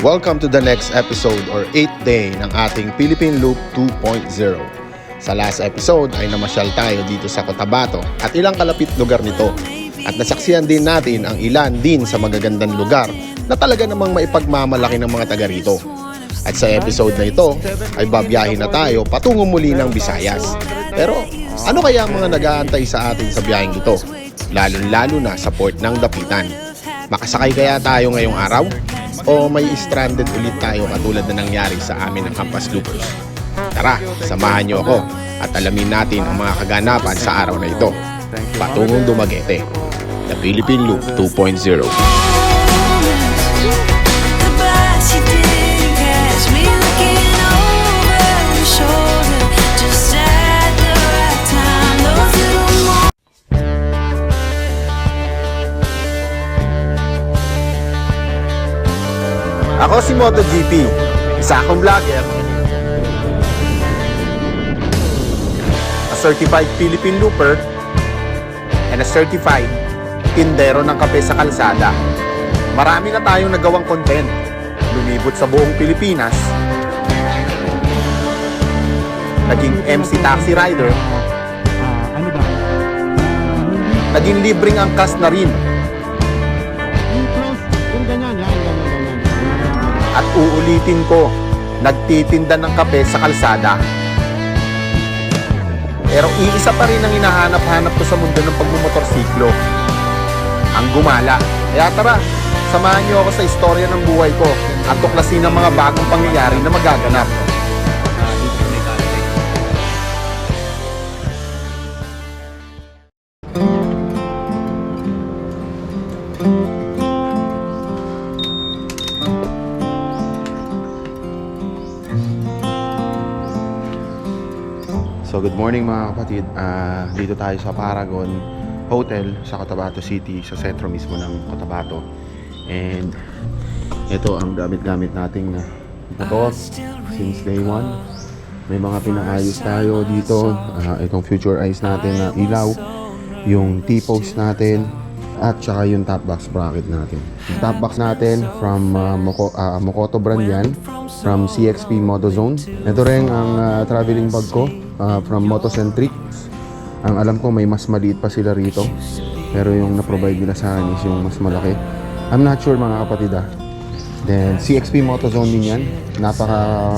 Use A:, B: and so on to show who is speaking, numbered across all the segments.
A: Welcome to the next episode or 8th day ng ating Philippine Loop 2.0. Sa last episode ay namasyal tayo dito sa Cotabato at ilang kalapit lugar nito. At nasaksiyan din natin ang ilan din sa magagandang lugar na talaga namang maipagmamalaki ng mga taga rito. At sa episode na ito ay babiyahin na tayo patungo muli ng Visayas. Pero ano kaya ang mga nag-aantay sa atin sa biyaheng ito? Lalo-lalo na sa port ng Dapitan. Makasakay kaya tayo ngayong araw? O may stranded ulit tayo katulad na nangyari sa amin ng Campas Loopers? Tara, samahan niyo ako at alamin natin ang mga kaganapan sa araw na ito. Patungong Dumaguete, The Philippine Loop 2.0. Ako si MotoGP, isa akong vlogger. A certified Philippine looper and a certified tindero ng kape sa kalsada. Marami na tayong nagawang content. Lumibot sa buong Pilipinas. Naging MC taxi rider.
B: ano ba?
A: Naging libreng angkas na rin. At uulitin ko, nagtitinda ng kape sa kalsada. Pero iisa pa rin ang hinahanap-hanap ko sa mundo ng pagmumotorsiklo. Ang gumala. Kaya tara, samahan niyo ako sa istorya ng buhay ko at tuklasin ang mga bagong pangyayari na magaganap. Good morning mga kapatid. Ah, dito tayo sa Paragon Hotel sa Cotabato City, sa sentro mismo ng Cotabato. And ito ang gamit-gamit nating ah, motor since day one. May mga pinaayos tayo dito. Ah, itong future eyes natin na ilaw, yung T-post natin, at saka yung top box bracket natin. Yung top box natin from ah, Moko, ah, Mokoto brand yan, from CXP Motozone. Ito rin ang ah, traveling bag ko ah, from Motocentric. Ang alam ko may mas maliit pa sila rito. Pero yung na-provide nila sa akin is yung mas malaki. I'm not sure mga kapatid ah. Then CXP Motozone din yan. Napaka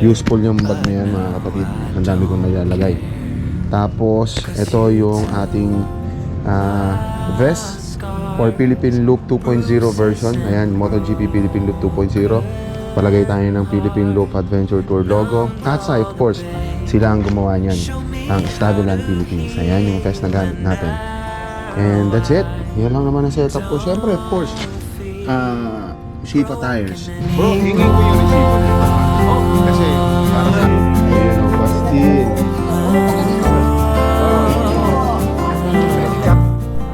A: useful yung bag na yan mga kapatid. Ang dami kong nilalagay. Tapos ito yung ating ah, vest for Philippine Loop 2.0 version. Ayan, MotoGP Philippine Loop 2.0. Palagay tayo ng Philippine Loop Adventure Tour logo. At sa, of course, sila ang gumawa niyan. Ang Stabilan Philippines. Ayan yung vest na gamit natin. And that's it. Yan lang naman ang setup ko. Siyempre, of course, ah, Shifa tires. Bro, hingin ko yung resibo nito. Oh, kasi para sa... Ayun, oh, Bastille.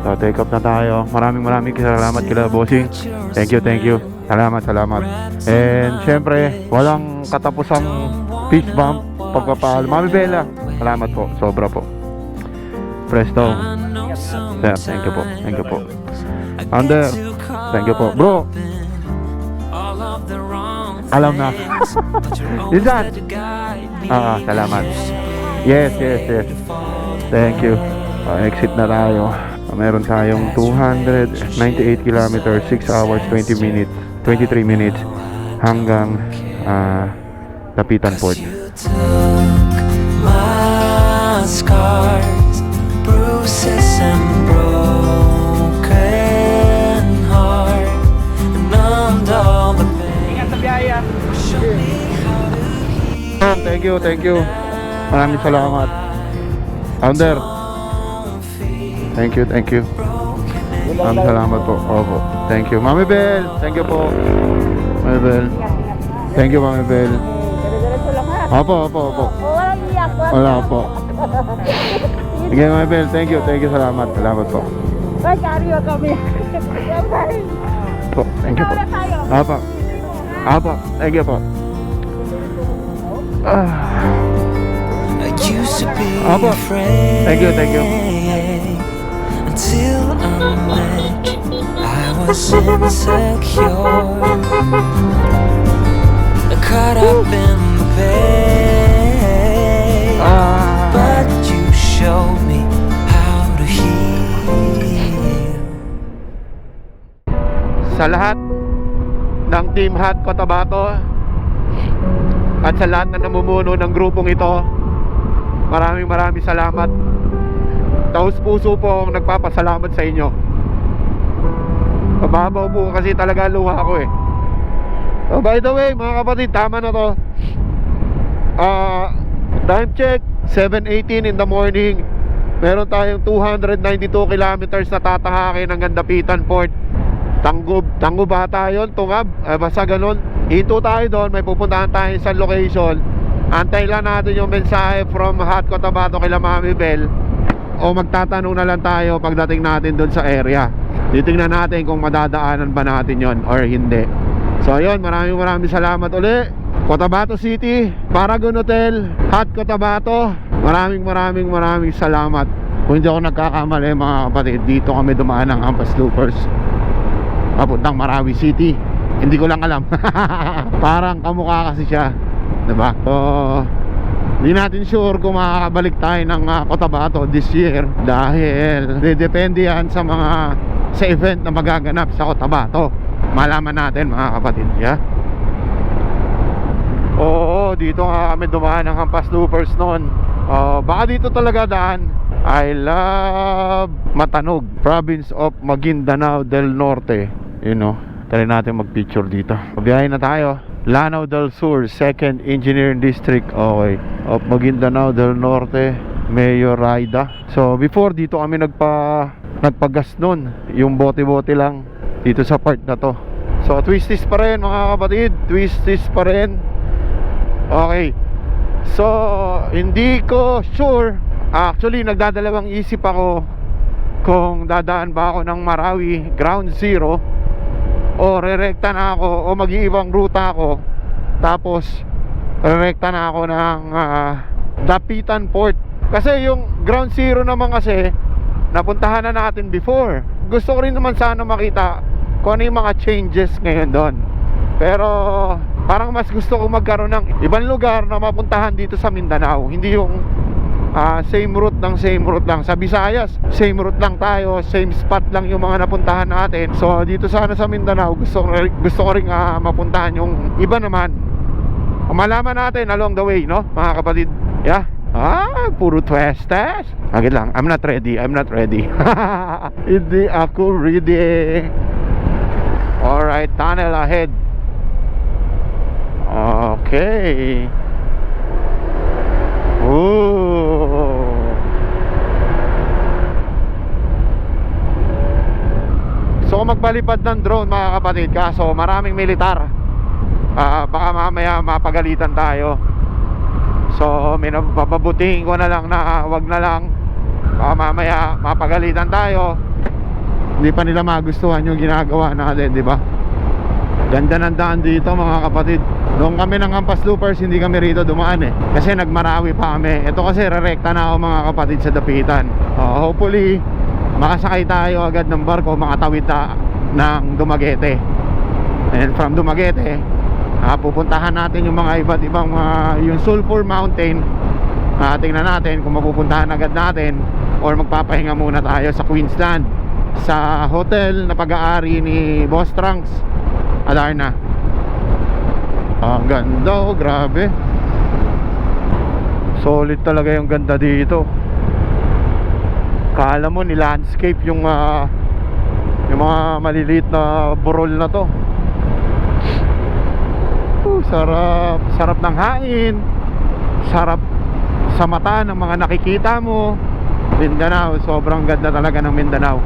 B: So, take up na tayo. Maraming maraming salamat kila bossing. Thank you, thank you. Salamat, salamat. And syempre, walang katapusang fist bump, pagpapahal. Mami Bella, salamat po. Sobra po. Presto. Yeah, thank you po. Thank you po. Under, thank you po. Bro, alam na. Is that? Ah, salamat. Yes, yes, yes. Thank you. Ah, exit na tayo. Ah, meron tayong 298 kilometers, 6 hours, 20 minutes, 23 minutes hanggang ah, Lapitan Port.
C: Scars, bruises and broken heart, and numbed all the pain. Heal.
B: Thank you, thank you. Maraming salamat. Founder, thank you, thank you. Maraming salamat po. Opo. Thank you. Mami Bell, thank you po. Mami Bell. Thank you, Mami Bell. Opo, opo, opo.
D: Walang iyak.
B: Wala po. Sige, Mami Bell. Thank you, thank you. Salamat. Salamat po.
D: Ay, karyo kami.
B: Po, thank you po.
D: Wala tayo.
B: Apo. Apo. Thank you po. Ah.
C: I used to be
B: Apo.
C: afraid
B: Thank you, thank you.
C: until You. I was insecure.
E: I've been the pain, but you showed me how to heal.
B: sa lahat ng Team Hot Cotabato at sa lahat na namumuno ng grupong ito maraming maraming salamat taos puso po akong nagpapasalamat sa inyo mababaw po kasi talaga luha ko eh oh, by the way mga kapatid tama na to Ah, time check 7.18 in the morning meron tayong 292 kilometers na tatahakin hanggang Dapitan Port Tanggub, Tanggub ata yun, Tungab, eh, basta ganun. Hinto tayo doon, may pupuntahan tayo sa location. Antay lang natin yung mensahe from Hot Cotabato kay Mami Bell. O magtatanong na lang tayo pagdating natin doon sa area. Titingnan natin kung madadaanan ba natin yon or hindi. So ayun, maraming maraming salamat uli. Cotabato City, Paragon Hotel, Hot Cotabato. Maraming maraming maraming salamat. Kung hindi ako nagkakamali mga kapatid, dito kami dumaan ng Ampas Loopers papuntang Marawi City hindi ko lang alam parang kamukha kasi siya diba so hindi natin sure kung makakabalik tayo ng uh, Cotabato this year dahil depende yan sa mga sa event na magaganap sa Cotabato malaman natin mga kapatid yeah? Oo, dito nga kami dumaan ng Hampas Loopers noon. Oh, baka dito talaga daan. I love Matanog, province of Maguindanao del Norte. You know, try natin mag-picture dito. Pabiyahin na tayo. Lanao del Sur, 2nd Engineering District. Okay. Of Maguindanao del Norte, Mayor Raida. So, before dito kami nagpa nagpagas noon. Yung bote-bote lang dito sa part na to. So, twisties pa rin mga kapatid. Twisties pa rin. Okay. So, hindi ko sure. Actually, nagdadalawang isip ako kung dadaan ba ako ng Marawi Ground Zero o rerekta na ako. O mag-iibang ruta ako. Tapos rerekta na ako ng ah, Dapitan Port. Kasi yung Ground Zero naman kasi napuntahan na natin before. Gusto ko rin naman sana makita kung ano yung mga changes ngayon doon. Pero parang mas gusto ko magkaroon ng ibang lugar na mapuntahan dito sa Mindanao. Hindi yung ah, same route ng same route lang sa Visayas same route lang tayo same spot lang yung mga napuntahan natin so dito sana sa Mindanao gusto rin- gusto ko ring ah, mapuntahan yung iba naman malaman natin along the way no mga kapatid yeah Ah, puro twestes. Agad lang, I'm not ready, I'm not ready. Hindi ako ready. Alright, tunnel ahead. Okay. Ooh. Kung magpalipad ng drone mga kapatid Kaso maraming militar. Ah, Baka mamaya mapagalitan tayo. So minapabutihin ko na lang na wag na lang. Baka mamaya mapagalitan tayo. Hindi pa nila magustuhan yung ginagawa natin di ba? Ganda ng daan dito mga kapatid. Noong kami ng Ampas Loopers hindi kami rito dumaan eh. Kasi nagmarawi pa kami. Ito kasi rerekta na ako mga kapatid sa Dapitan. Oh, Hopefully makasakay tayo agad ng barko makatawid ta ng Dumaguete. And from Dumaguete ah, pupuntahan natin yung mga iba't ibang mga yung Sulphur Mountain. Ah, tingnan natin kung mapupuntahan agad natin or magpapahinga muna tayo sa Queensland sa hotel na pag-aari ni Boss Trunks. Adarna ang ganda oh grabe. Solid talaga yung ganda dito Kala mo ni landscape yung ah, yung mga maliliit na burol na to. Uh, sarap, sarap ng hangin. Sarap sa mata ng mga nakikita mo. Mindanao, sobrang ganda talaga ng Mindanao.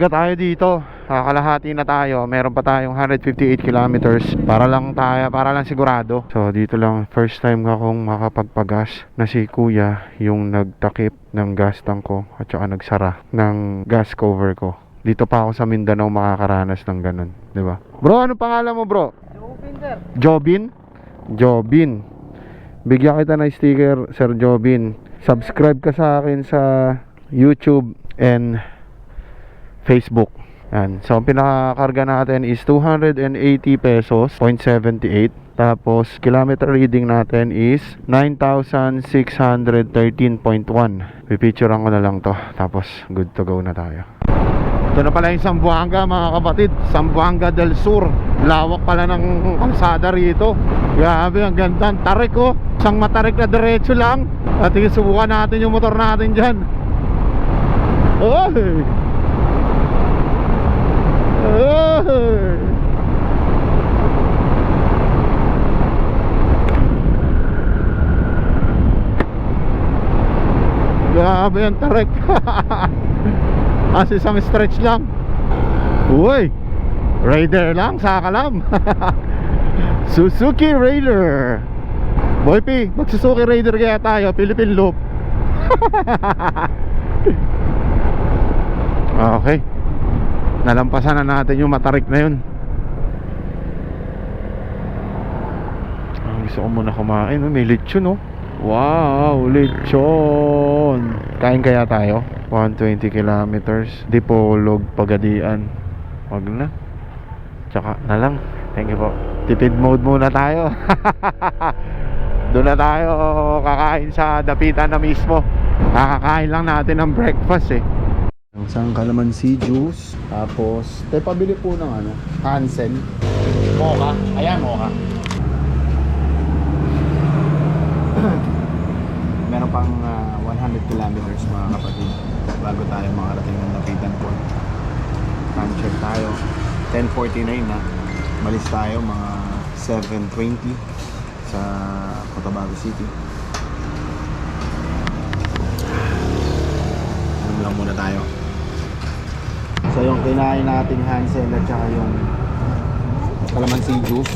B: Pakarga tayo dito. Kakalahati na tayo. Meron pa tayong 158 kilometers para lang tayo, para lang sigurado. So, dito lang first time nga akong makapagpagas na si Kuya yung nagtakip ng gas tank ko at saka nagsara ng gas cover ko. dito pa ako sa Mindanao makakaranas ng ganun, di ba? Bro, ano pangalan mo, bro? Jobin? Jobin. Bigyan kita ng sticker, Sir Jobin. Subscribe ka sa akin sa YouTube and Facebook. Yan. So, ang pinakakarga natin is 280 pesos, 0.78. Tapos, kilometer reading natin is 9,613.1. Pipicturean ko na lang to. Tapos, good to go na tayo. Ito na pala yung Sambuanga mga kapatid Sambuanga del Sur Lawak pala ng kalsada rito Grabe ang ganda Ang tarik oh Isang matarik na diretso lang At subukan natin yung motor natin dyan Oy! Grabe ang tarik. As isang stretch lang. Uy! Raider lang, saka lang. Suzuki Raider. Boy P, mag Suzuki Raider kaya tayo Philippine Loop. Okay Nalampasan na natin yung matarik na yun. Ah, Gusto ko muna kumain oh. May lechon oh. Wow, lechon! Kain kaya tayo? 120 kilometers. Dipolog, Pagadian. Wag na. Tsaka na lang. Thank you po. Tipid mode muna tayo. Doon na tayo kakain sa dapitan na mismo. Kakakain lang natin ng breakfast eh Isang calamansi juice Tapos Tayo pabili po ng ano Hansen Mocha Ayan mocha Meron pang ah, 100 kilometers mga kapatid bago tayo makarating ng Lapitan Port. Time check tayo. 10.49 na. Malis tayo mga 7.20 sa Cotabato City. Ano lang muna tayo. So yung kinain nating Hansel at saka yung calamansi juice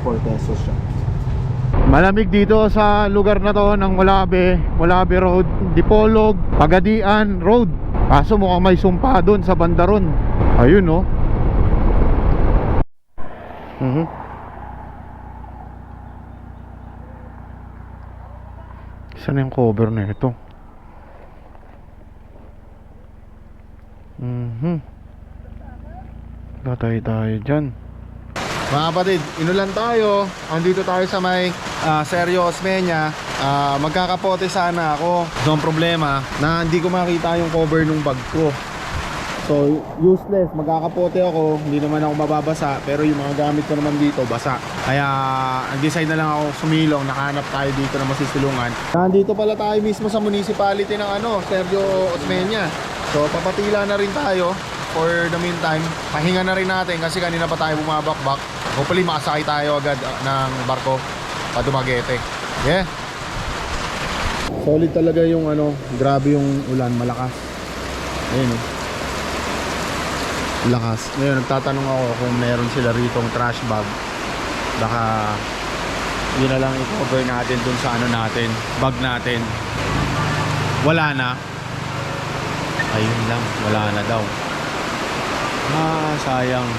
B: 34 pesos siya. Malamig dito sa lugar na to ng Mulabe, Mulabe Road, Dipolog, Pagadian Road. Kaso mukhang may sumpa doon sa bandaron. Ayun no. Mhm. Saan yung cover na ito? Mhm. Batay tayo dyan. Mga kapatid, inulan tayo. Andito tayo sa may uh, Sergio Osmeña. Ah, magkakapote sana ako. So, ang problema na hindi ko makita yung cover ng bag ko. So, useless. Magkakapote ako. Hindi naman ako mababasa. Pero yung mga gamit ko naman dito, basa. Kaya, nag-decide na lang ako sumilong. Nakahanap tayo dito na masisilungan. Nandito pala tayo mismo sa municipality ng ano, Sergio Osmeña. So, papatila na rin tayo for the meantime. Pahinga na rin natin kasi kanina pa tayo bumabakbak. Hopefully makasakay tayo agad uh, ng barko pa Dumaguete. Yeah. Solid talaga yung ano, grabe yung ulan, malakas. Ayun oh. Lakas. Ngayon nagtatanong ako kung meron sila ritong trash bag. Baka yun na lang i-cover natin dun sa ano natin, bag natin. Wala na. Ayun lang, wala na daw. Ah, sayang.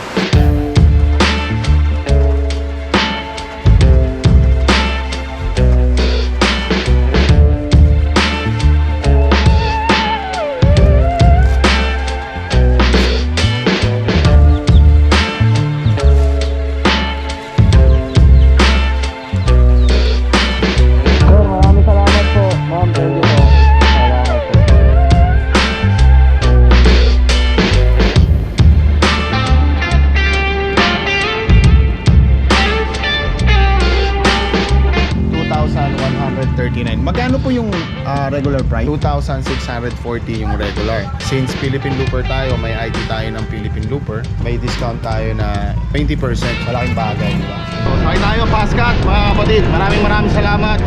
B: $2,139. Magkano po yung ah, regular price? 2,640 yung regular. Since Philippine Looper tayo, may ID tayo ng Philippine Looper, may discount tayo na 20%. Malaking bagay, di ba? So, sakay tayo, Pascat, mga kapatid. Maraming maraming salamat,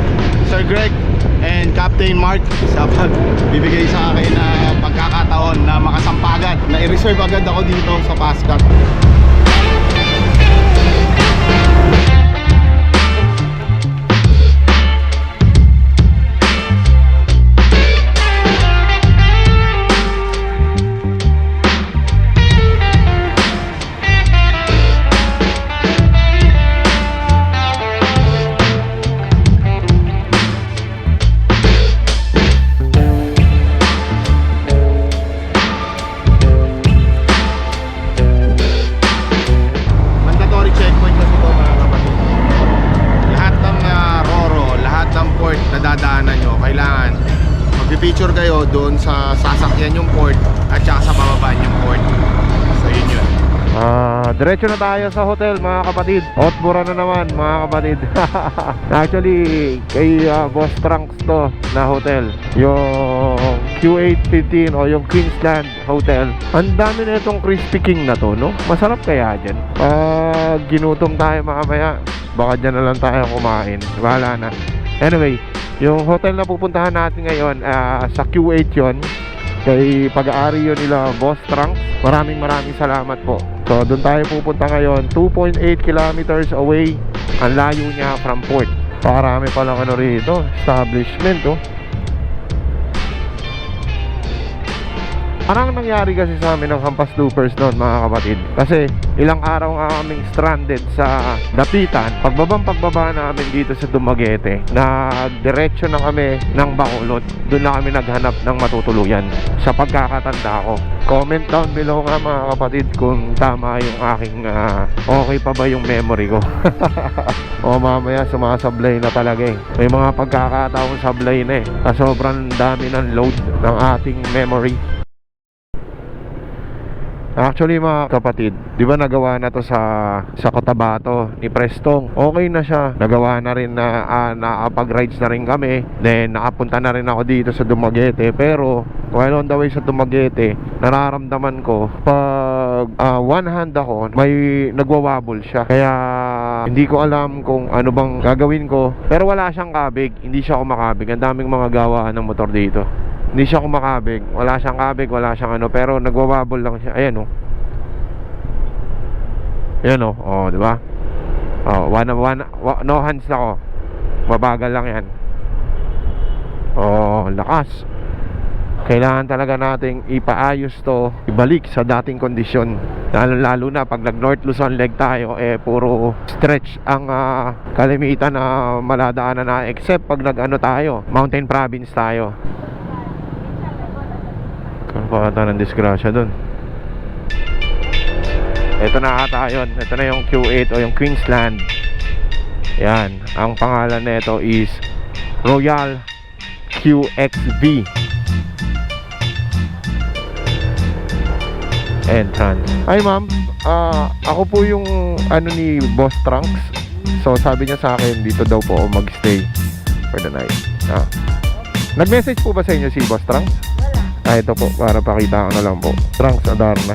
B: Sir Greg and Captain Mark sa pagbibigay sa akin na pagkakataon na makasampagan na i-reserve agad ako dito sa Pascat. Diretso na tayo sa hotel mga kapatid. Otbura na naman mga kapatid. Actually, kay ah, Boss Trunks to na hotel. Yung Q815 o yung Queensland Hotel. Ang dami na itong Crispy King na to, no? Masarap kaya dyan. Pag ginutom tayo mamaya, baka dyan na lang tayo kumain. Bahala na. Anyway, yung hotel na pupuntahan natin ngayon ah, sa Q8 yon kay pag-aari yun nila Boss Trunks. Maraming maraming salamat po. So, doon tayo pupunta ngayon. 2.8 kilometers away. Ang layo niya from port. Parami palang ano rito. Establishment, oh. Parang nangyari kasi sa amin ng Hampas Loopers noon mga kapatid. Kasi ilang araw nga kaming stranded sa Dapitan. Pagbabang pagbaba namin dito sa Dumaguete Na diretso na kami ng Bacolod. Doon na kami naghanap ng matutuluyan. Sa pagkakatanda ko Comment down below nga mga kapatid Kung tama yung aking ah, Okay pa ba yung memory ko. O mamaya sumasablay na talaga eh. May mga pagkakataon sablay na eh. Sa sobrang dami ng load ng ating memory Actually mga kapatid, 'di ba nagawa na 'to sa sa Cotabato ni Prestong. Okay na siya. Nagawa na rin na uh, nakapag-rides na rin kami. Then nakapunta na rin ako dito sa Dumaguete. Pero while on the way sa Dumaguete, nararamdaman ko pag ah, one hand ako, may nagwawabol siya. Kaya hindi ko alam kung ano bang gagawin ko. Pero wala siyang kabig, hindi siya kumakabig. Ang daming mga gawaan ng motor dito. Hindi siya kumakabig. Wala siyang kabig, wala siyang ano. Pero nagwawabol lang siya. Ayan oh. Ayan oh. Oh, di ba? Oh, one, one, wa- no hands na ako. Mabagal lang yan. Oh, lakas. Kailangan talaga nating ipaayos to, ibalik sa dating kondisyon. Lalo lalo na pag nag North Luzon leg tayo, eh puro stretch ang ah, kalimitan na maladaanan na except pag nag ano tayo, mountain province tayo. Pa ata ng disgrasya dun? Ito na ata yun. Ito na yung Q8 o yung Queensland. Yan. Ang pangalan nito is Royal QXV. Entrance. Ay ma'am, ah, ako po yung ano ni Boss Trunks. So sabi niya sa akin dito daw po ako magstay for the night. Ah. Nag-message po ba sa inyo si Boss Trunks? Ah, ito po, para pakita ko na lang po. Trunks Adarna.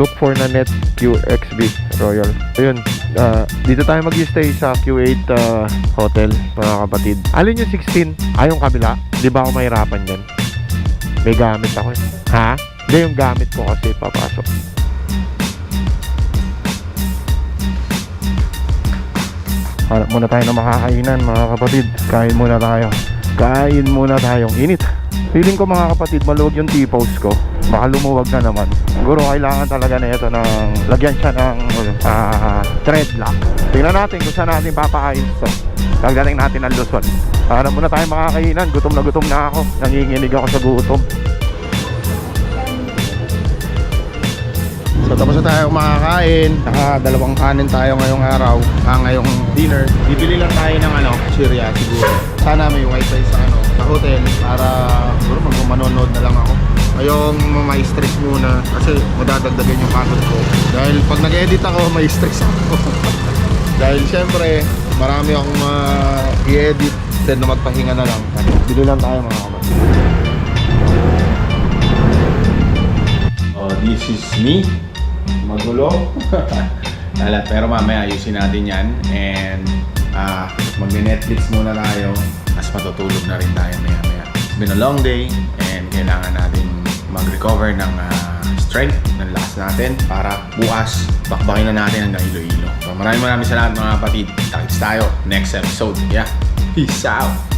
B: Look for na net QXB Royal. Ayun, ah, dito tayo mag-stay sa Q8 ah, Hotel, mga kapatid. Alin yung 16? Ay, yung kabila. Di ba ako mahirapan dyan? May gamit ako eh. Ha? Hindi, yung gamit ko kasi papasok. Hanap muna tayo ng makakainan mga kapatid. Kain muna tayo. Kain muna tayong init. Feeling ko mga kapatid, maluwag yung T-pose ko. Baka lumuwag na naman. Siguro kailangan talaga na ito ng lagyan siya ng ah, thread lock. Tingnan natin kung saan natin papakain ito. Pagdating natin ng Luzon. Hanap muna tayo makakainan. Gutom na gutom na ako. Nanginginig ako sa gutom.
A: So tapos na tayo makakain. Naka dalawang kanin tayo ngayong araw. Ah, ngayong dinner. Bibili lang tayo ng ano, Syria siguro. Sana may wifi sa ano, sa hotel para siguro magmamanonood na lang ako. Ngayong may stress muna kasi madadagdagan yung pagod ko. Dahil pag nag-edit ako, may stress ako. Dahil syempre, marami akong uh, i-edit then na magpahinga na lang. Bili lang tayo mga kapatid.
F: Oh, this is me. Magulo. Wala, pero mamaya ayusin natin yan. And ah magne-Netflix muna tayo. As matutulog na rin tayo maya maya. It's been a long day and kailangan natin mag-recover ng ah, strength, ng lakas natin para bukas bakbakin na natin hanggang Iloilo. So maraming maraming salamat mga kapatid. Takits tayo next episode. Yeah. Peace out.